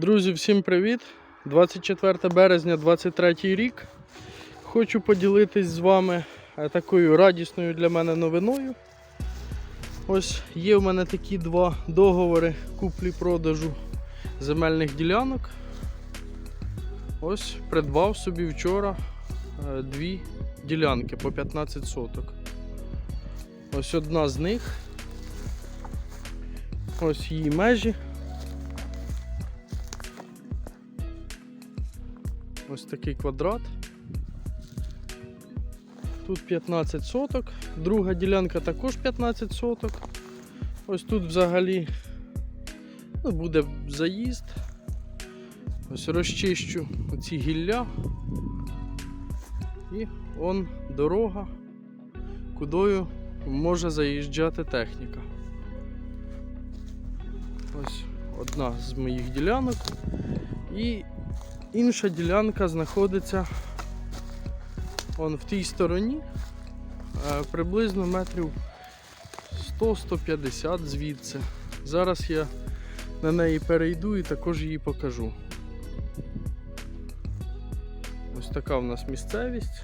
Друзі, всім привіт! 24 березня 23 рік. Хочу поділитись з вами е, такою радісною для мене новиною. Ось є в мене такі два договори куплі-продажу земельних ділянок. Ось придбав собі вчора е, дві ділянки по 15 соток. Ось одна з них. Ось її межі. Ось такий квадрат. Тут 15 соток, друга ділянка також 15 соток. Ось тут взагалі ну, буде заїзд. Ось розчищу оці гілля. І он дорога, кудою може заїжджати техніка. Ось одна з моїх ділянок. І інша ділянка знаходиться он в тій стороні, е, приблизно метрів 100-150 звідси. Зараз я на неї перейду і також її покажу. Ось така в нас місцевість.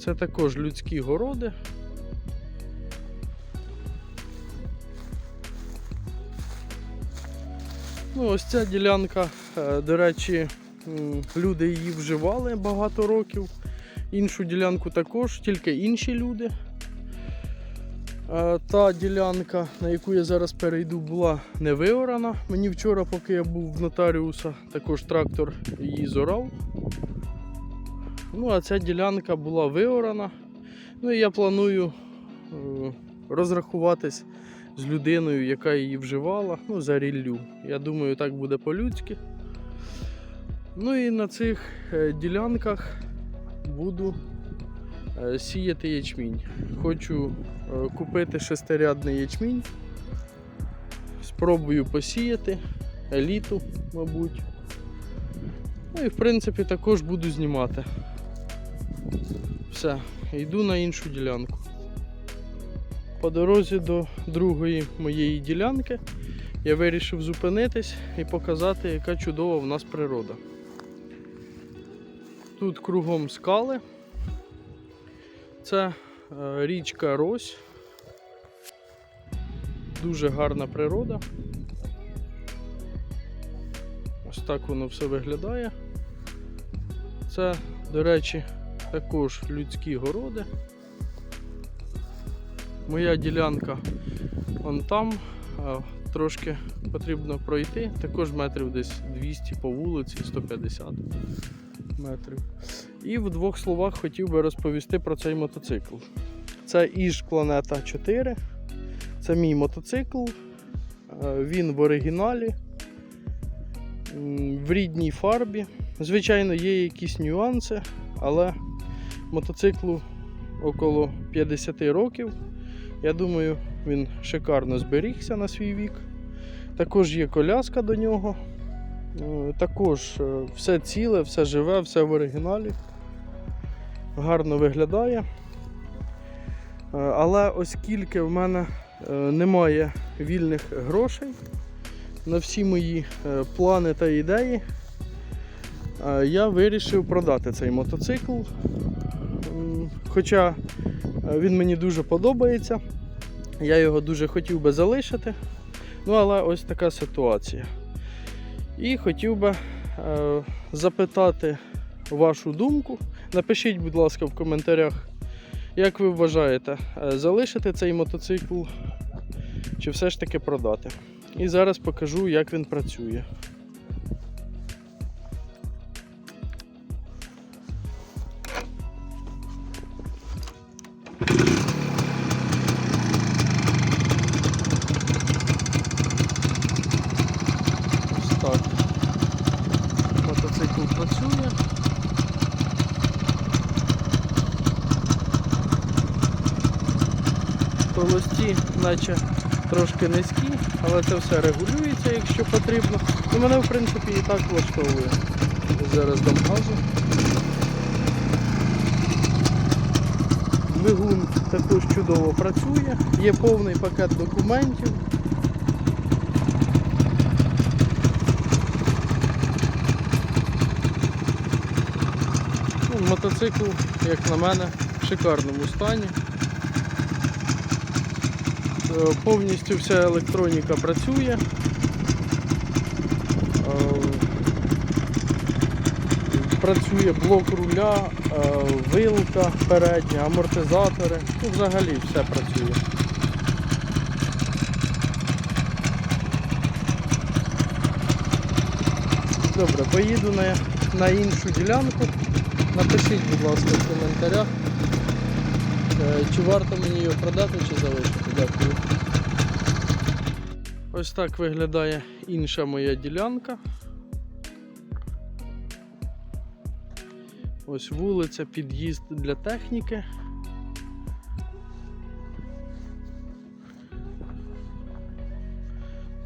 Це також людські городи. Ну, ось ця ділянка, до речі, люди її вживали багато років. Іншу ділянку також, тільки інші люди. Е, Та ділянка, на яку я зараз перейду, була не виорана. Мені вчора, поки я був в нотаріуса, також трактор її зорав. Ну, а ця ділянка була виорана. Ну і я планую е, розрахуватись з людиною, яка її вживала, ну, за ріллю. Я думаю, так буде по-людськи. Ну і на цих е, ділянках буду е, сіяти ячмінь. Хочу е, купити шестирядний ячмінь. Спробую посіяти еліту, мабуть. Ну і в принципі також буду знімати. Все, йду на іншу ділянку. По дорозі до другої моєї ділянки я вирішив зупинитись і показати, яка чудова в нас природа. Тут кругом скали. Це е, річка Рось. Дуже гарна природа. Ось так воно все виглядає. Це, до речі, також людські городи. Моя ділянка вон там, трошки потрібно пройти, також метрів десь 200 по вулиці, 150 метрів. І в двох словах хотів би розповісти про цей мотоцикл. Це Іж Планета 4. Це мій мотоцикл. Е, Він в оригіналі, в рідній фарбі. Звичайно, є якісь нюанси, але мотоциклу около 50 років. Я думаю, він шикарно зберігся на свій вік. Також є коляска до нього. Е, Також е, все ціле, все живе, все в оригіналі. Гарно виглядає. Е, Але оскільки в мене немає вільних грошей на всі мої плани та ідеї, я вирішив продати цей мотоцикл. Хоча він мені дуже подобається. Я його дуже хотів би залишити. Ну, але ось така ситуація. І хотів би е, запитати вашу думку. Напишіть, будь ласка, в коментарях, як ви вважаєте, е, залишити цей мотоцикл чи все ж таки продати. І зараз покажу, як він працює. наче трошки низькі, але це все регулюється, якщо потрібно. І мене в принципі і так влаштовує. Зараз дам газу. Двигун також чудово працює, є повний пакет документів. Ну, мотоцикл, як на мене, в шикарному стані. Е, Повністю вся електроніка працює. Е, Працює блок руля, е, вилка передня, амортизатори. Ну, взагалі все працює. Добре, поїду на, на іншу ділянку. Напишіть, будь ласка, в коментарях, чи варто мені його продати, чи залишити. Дякую. Ось так виглядає інша моя ділянка. Ось вулиця, під'їзд для техніки.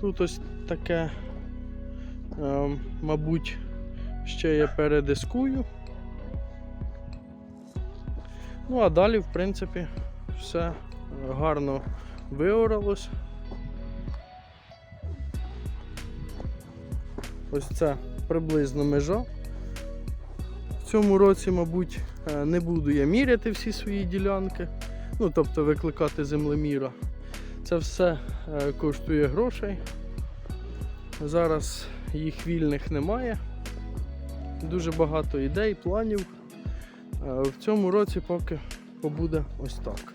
Тут ось таке, е, мабуть, ще я передискую. Ну, а далі, в принципі, все гарно виоралось. Ось це приблизно межа. В цьому році, мабуть, е, не буду я міряти всі свої ділянки, ну тобто викликати землеміра. Це все е, коштує грошей. Зараз їх вільних немає. Дуже багато ідей, планів. Е, В цьому році поки побуде ось так.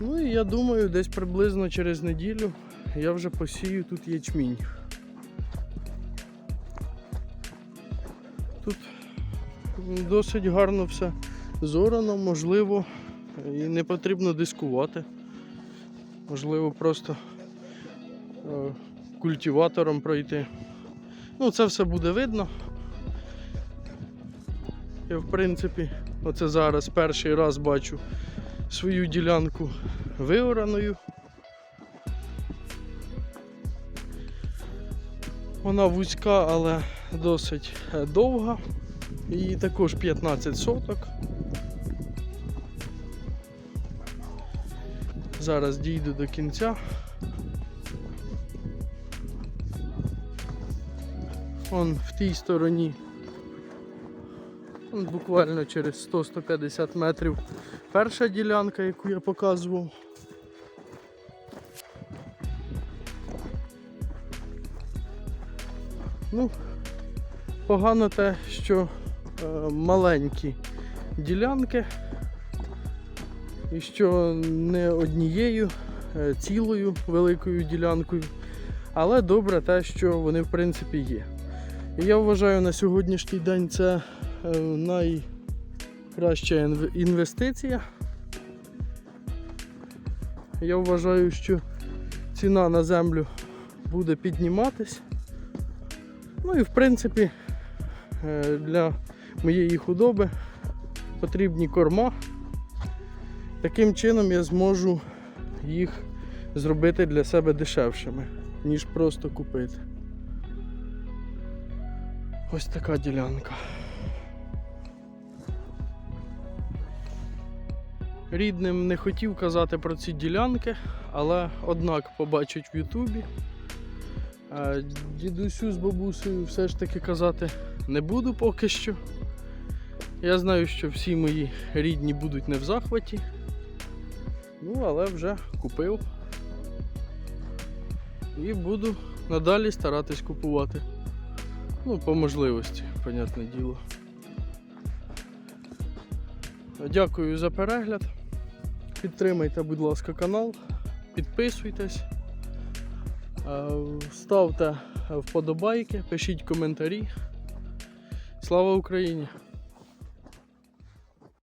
Ну і я думаю, десь приблизно через неділю я вже посію тут ячмінь. Тут досить гарно все зорано, можливо, і не потрібно дискувати. Можливо, просто е, культиватором пройти. Ну, це все буде видно. Я, в принципі, оце зараз перший раз бачу свою ділянку виораною. Вона вузька, але досить е, довга. І також 15 соток. Зараз дійду до кінця. Он в тій стороні. Буквально через 100-150 метрів перша ділянка, яку я показував. Ну, погано те, що е, маленькі ділянки і що не однією е, цілою великою ділянкою, але добре те, що вони в принципі є. І я вважаю на сьогоднішній день це найкраща інвестиція. Я вважаю, що ціна на землю буде підніматись. Ну і в принципі е, для моєї худоби потрібні корма. Таким чином я зможу їх зробити для себе дешевшими, ніж просто купити. Ось така ділянка. Рідним не хотів казати про ці ділянки, але однак побачать в Ютубі. Дідусю з бабусею все ж таки казати не буду поки що. Я знаю, що всі мої рідні будуть не в захваті. Ну, але вже купив. І буду надалі старатись купувати. Ну, по можливості, понятне діло. Дякую за перегляд. Підтримайте, будь ласка, канал, підписуйтесь, е, ставте вподобайки, пишіть коментарі. Слава Україні!